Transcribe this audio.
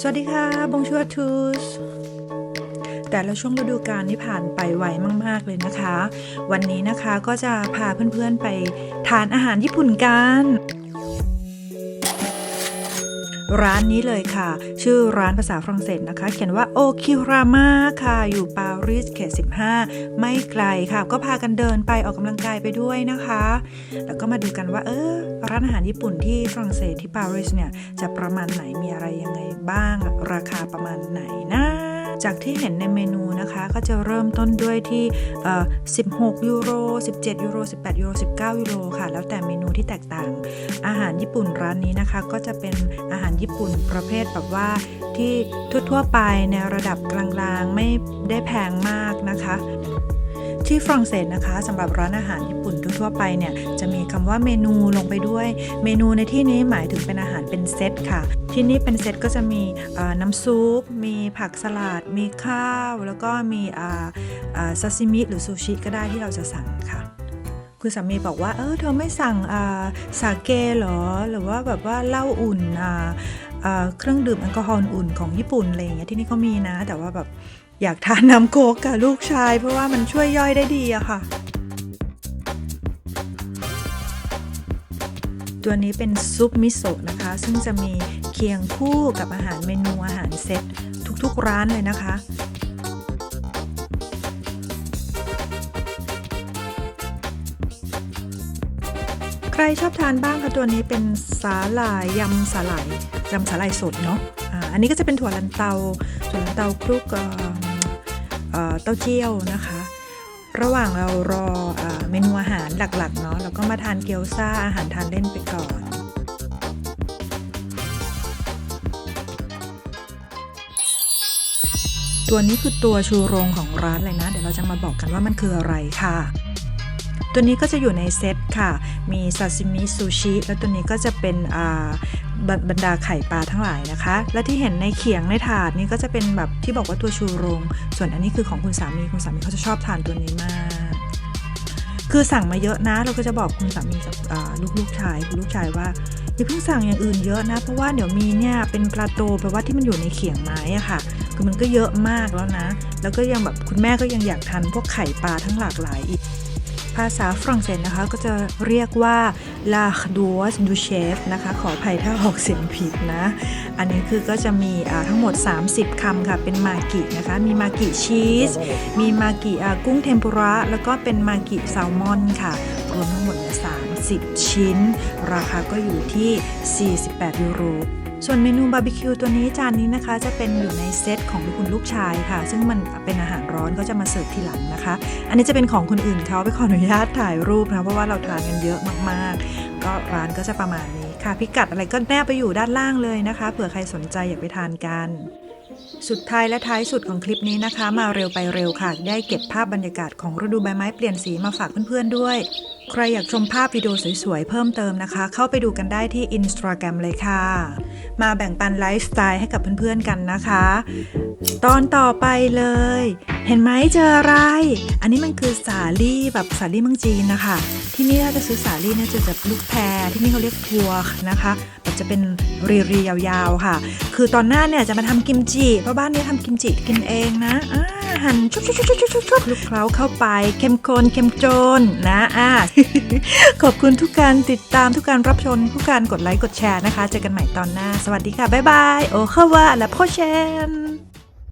สวัสดีค่ะ บงชัวทูส แต่ละช่วงฤดูกาลที่ผ่านไปไวมาก ๆ เลยนะคะ วันนี้นะคะก็จะพาเพื่อน ๆ ไปทานอาหารญี่ปุ่นกัน ร้านนี้เลยค่ะ ชื่อร้านภาษาฝรั่งเศสนะคะ เขียนว่าโอคิรามาค่ะ อยู่ปารีสเขต 15 ไม่ไกลค่ะ ก็พากันเดินไปออกกำลังกายไปด้วยนะคะ แล้วก็มาดูกันว่า เออ ร้านอาหารญี่ปุ่นที่ฝรั่งเศสที่ปารีสเนี่ย จะประมาณไหนมีอะไรยังไงบ้าง ราคาประมาณไหนนะ จากที่เห็นในเมนูนะคะก็จะเริ่มต้นด้วยที่ 16 ยูโร 17 ยูโร 18 ยูโร 19 ยูโรค่ะ แล้วแต่เมนูที่แตกต่าง อาหารญี่ปุ่นร้านนี้นะคะ ก็จะเป็นอาหารญี่ปุ่นประเภทแบบว่าที่ทั่วๆไปในระดับกลางๆ ไม่ได้แพงมากนะคะ ที่ฝรั่งเศสนะคะสำหรับร้านอาหารญี่ปุ่นทั่วไปเนี่ยจะมีคำว่าเมนูลงไปด้วย เมนูในที่นี้หมายถึงเป็นอาหารเป็นเซตค่ะ ที่นี่เป็นเซตก็จะมีน้ำซุป มีผักสลัด มีข้าว แล้วก็มีซาซิมิหรือซูชิก็ได้ที่เราจะสั่งค่ะคือสามีบอกว่า เออเธอไม่สั่งาสาเกหรอ หรือว่าแบบว่าเหล้าอุ่นเครื่องดื่มแอลกอฮอล์อุ่นของญี่ปุ่นอะไรอย่างเงี้ยที่นี่เขามีนะ แต่ว่าแบบ อยากทานน้ำโค้กกับลูกชาย เพราะว่ามันช่วยย่อยได้ดีอะค่ะ ตัวนี้เป็นซุปมิโซะนะคะ ซึ่งจะมีเคียงคู่กับอาหารเมนูอาหารเซตทุกๆร้านเลยนะคะใครชอบทานบ้างคะตัวนี้เป็นสาหร่ายยำสาหร่ายยำสาหร่ายสดเนาะอ่าอันนี้ก็จะเป็นถั่วลันเตาถั่วลันเตาคลุก เต้าเจี้ยวนะคะ ระหว่างเรารออเมนูอาหารหลักๆเนาะแล้วก็มาทานเกี๊ยวซ่าอาหารทานเล่นไปก่อนตัวนี้คือตัวชูโรงของร้านเลยนะ เดี๋ยวเราจะมาบอกกันว่ามันคืออะไรค่ะ ตัวนี้ก็จะอยู่ในเซตค่ะ มีซาซิมิซูชิ แล้วตัวนี้ก็จะเป็นอ่า บบรรดาไข่ปลาทั้งหลายนะคะ และที่เห็นในเขียงในถาดนี่ก็จะเป็นแบบที่บอกว่าตัวชูโรง ส่วนอันนี้คือของคุณสามีคุณสามีเขาจะชอบทานตัวนี้มาก คือสั่งมาเยอะนะเราก็จะบอกคุณสามีกับลูกๆชายคุณลูกชายว่าอย่าเพิ่งสั่งอย่างอื่นเยอะนะ เพราะว่าเดี๋ยวมีเนี่ยเป็นปลาโตแปลว่าที่มันอยู่ในเขียงไม้อะค่ะ คือมันก็เยอะมากแล้วนะ แล้วก็ยังแบบคุณแม่ก็ยังอยากทานพวกไข่ปลาทั้งหลากหลายอีก ภาษาฝรั่งเศสนะคะก็จะเรียกว่า la d o i s du chef นะคะ ขออภัยถ้าออกเสียงผิดนะ อันนี้คือก็จะมีอ่าทั้งหมด 30 คำค่ะ เป็นมากินะคะ มีมากิชีส มีมากิอ่ากุ้งเทมปุระ แล้วก็เป็นมากิแซลมอนค่ะ รวมทั้งหมด 30 ชิ้น ราคาก็อยู่ที่ 48 ยูโร ส่วนเมนูบาร์บีคิวตัวนี้จานนี้นะคะ จะเป็นอยู่ในเซตของคุณลูกชายค่ะ ซึ่งมันเป็นอาหารร้อนก็จะมาเสิร์ฟทีหลังนะคะ อันนี้จะเป็นของคนอื่นเขาไปขออนุญาตถ่ายรูปนะเพราะว่าเราทานกันเยอะมากๆ ก็ร้านก็จะประมาณนี้ค่ะ พิกัดอะไรก็แนบไปอยู่ด้านล่างเลยนะคะเผื่อใครสนใจอยากไปทานกันสุดท้ายและท้ายสุดของคลิปนี้นะคะ มาเร็วไปเร็วค่ะ ได้เก็บภาพบรรยากาศของฤดูใบไม้เปลี่ยนสีมาฝากเพื่อนๆด้วยใครอยากชมภาพวิดีโอสวยๆ เพิ่มเติมนะคะ เข้าไปดูกันได้ที่ Instagram เลยค่ะ มาแบ่งปันไลฟ์สไตล์ให้กับเพื่อนๆกันนะคะ ตอนต่อไปเลย เห็นไหมเจออะไร อันนี้มันคือสาลี่แบบสาลี่เมืองจีนนะคะ ที่นี่ถ้าจะซื้อสาลี่เนี่ยจะจากลูกแพรที่นี่เขาเรียกทัวร์นะคะแบบจะเป็นรีๆยาวๆค่ะ คือตอนหน้าเนี่ยจะมาทำกิมจิเพราะบ้านนี้ทำกิมจิกินเองนะอ่าหั่นชุบชุบชุบชุบชุบชุบลุกเคล้าเข้าไปเข้มข้นเข้มจนนะอ่าขอบคุณทุกการติดตามทุกการรับชมทุกการกดไลค์กดแชร์นะคะ เจอกันใหม่ตอนหน้า สวัสดีค่ะบ๊ายบายโอเคว่าและพ่อเชน